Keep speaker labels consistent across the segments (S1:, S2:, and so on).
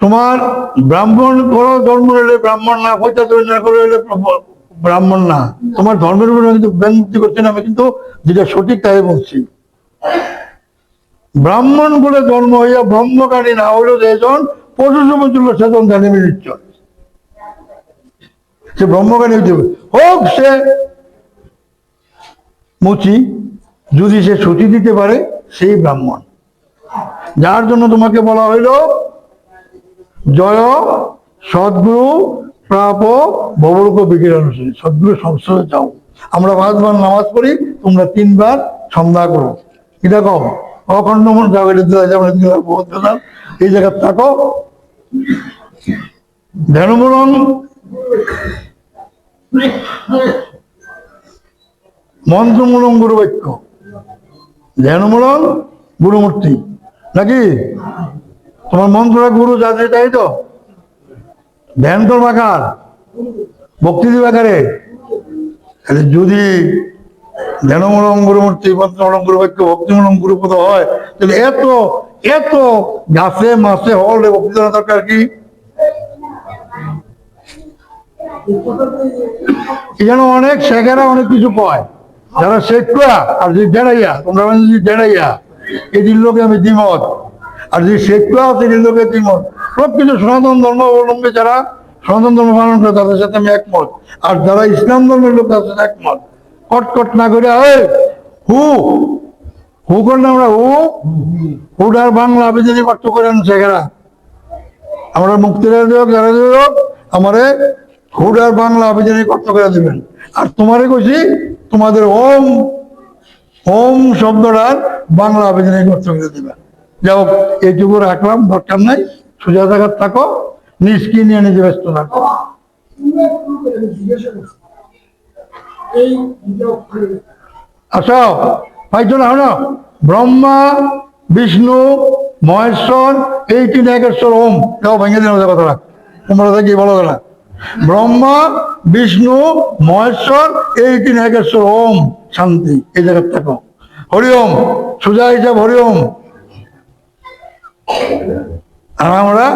S1: তোমার ব্রাহ্মণ করো ধর্ম হলে ব্রাহ্মণ না পৈতা না, করে হলে ব্রাহ্মণ না। তোমার ধর্মের উপরে কিন্তু মুক্তি করছি না, আমি কিন্তু যেটা সঠিক তাই বলছি। ব্রাহ্মণ বলে জন্ম হইয়া ব্রহ্মকারী না হইল যেজন পশু সমতুল্য সেজন জানি মিলিত সে ব্রহ্মজ্ঞানী হইতে হোক সে মুচি, যদি সে সতী দিতে পারে, সেই ব্রাহ্মণ। যার জন্য তোমাকে বলা হইল জয়, সদ্গুরু, প্রাপ ভবরূপ বিকিরণশীল সদ্গুরু সংসদে যাও। আমরা পাঁচবার নামাজ পড়ি, তোমরা তিনবার সন্ধ্যা করো। এটা কম অখণ্ড মন যাও এটা। এই জায়গায় থাকো। ধ্যানমূলন। মন্ত্রমূলম গুরু বাক্য ধ্যানমূলম গুরুমূর্তি। নাকি? তোমার মন্ত্রটা গুরু যাচ্ছে তাই তো? ধ্যান তোর বাকার ভক্তি দিবা কারে? তাহলে যদি ধ্যানমূলম গুরুমূর্তি মন্ত্রমূলম গুরু বাক্য ভক্তিমূলম গুরুপদ হয়, তাহলে এত এত গাছে মাছে হলে ভক্তি দেওয়া দরকার কি? যেন অনেক শেখেরা অনেক কিছু কয়। যারা শেখা আর যদি জেনাইয়া তোমরা বলে যদি এই দিন লোকে আমি দ্বিমত। আর যদি শেখা সেই দিন লোকে দ্বিমত সব কিছু সনাতন ধর্ম অবলম্বী যারা, সনাতন ধর্ম পালন করে, তাদের সাথে আমি একমত। আর যারা ইসলাম ধর্মের লোক, তাদের সাথে একমত। কটকট না করে ওই হু হু কর না আমরা, হু হুডার বাংলা আবেদনী কষ্ট করেন শেখেরা। আমরা মুক্তিরা দেব, যারা আমারে হুডার বাংলা আবেদনী কষ্ট করে দেবেন। আর তোমারে কইছি, তোমাদের ওম ওম শব্দটার বাংলা আবেদনী কষ্ট করে দেবেন। যাও এইটুকু রাখলাম দরকার নাই। সোজা জায়গার থাকো নিষ্কি নিয়ে নিজে ব্যস্ত থাকো। আসো পাইছো না। হলো ব্রহ্মা, বিষ্ণু, মহেশ্বর, এই তিন একেশ্বর ওম। যাও, ভেঙে দিন ওদের কথাটা তোমরা দেখি, বলো না ব্রহ্মা, বিষ্ণু, মহেশ্বর, এই তিন একেশ্বর ওম। শান্তি, এই জায়গার থাকো। হরি ওম, সোজা হিসাব হরি আর আমরা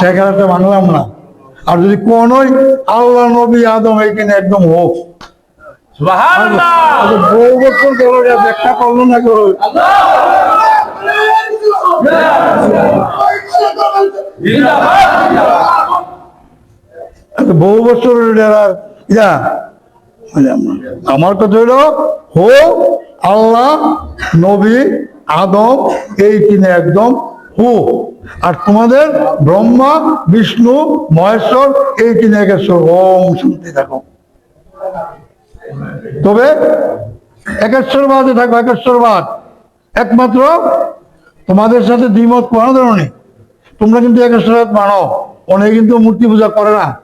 S1: সেখানে মানলাম না। আর যদি কোনোই আল্লাহ নবী আদম এইখানে একদম হোক। বহু বছর যা ব্যাখ্যা করল না আচ্ছা, বহু বছর আমার কথা হলো হো আল্লাহ নবী আদম এই তিনে একদম হু। আর তোমাদের ব্রহ্মা, বিষ্ণু, মহেশ্বর, এই তিনে একেশ্বর, ওম, শান্তি থাকো। তবে একেশ্বরবাদে থাকো একেশ্বরবাদ। একমাত্র তোমাদের সাথে দ্বিমত কোনো ধরনের তোমরা কিন্তু একেশ্বরবাদ মানো। অনেকে কিন্তু মূর্তি পূজা করে না।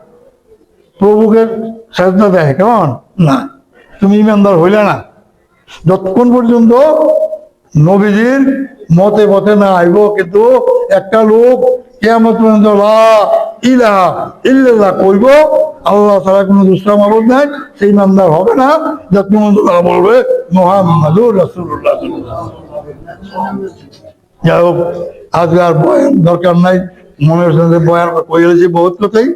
S1: প্রভুকে সাজনা দেয়, কেমন? না। তুমি ইমানদার হইলে না। যতক্ষণ পর্যন্ত নবীজির মতে মতে না আইব, কিন্তু একটা লোক লা ইলাহা ইল্লাল্লাহ কইব, আল্লাহ ছাড়া কোনো দুসরা মাবুদ নাই, সেই ইমানদার হবে না পর্যন্ত তারা বলবে মোহাম্মদুর রাসূলুল্লাহ। যাই হোক, আজকে আর বয়ান দরকার নাই মনের সাথে বয়ান কইলেছি বহুত কথাই।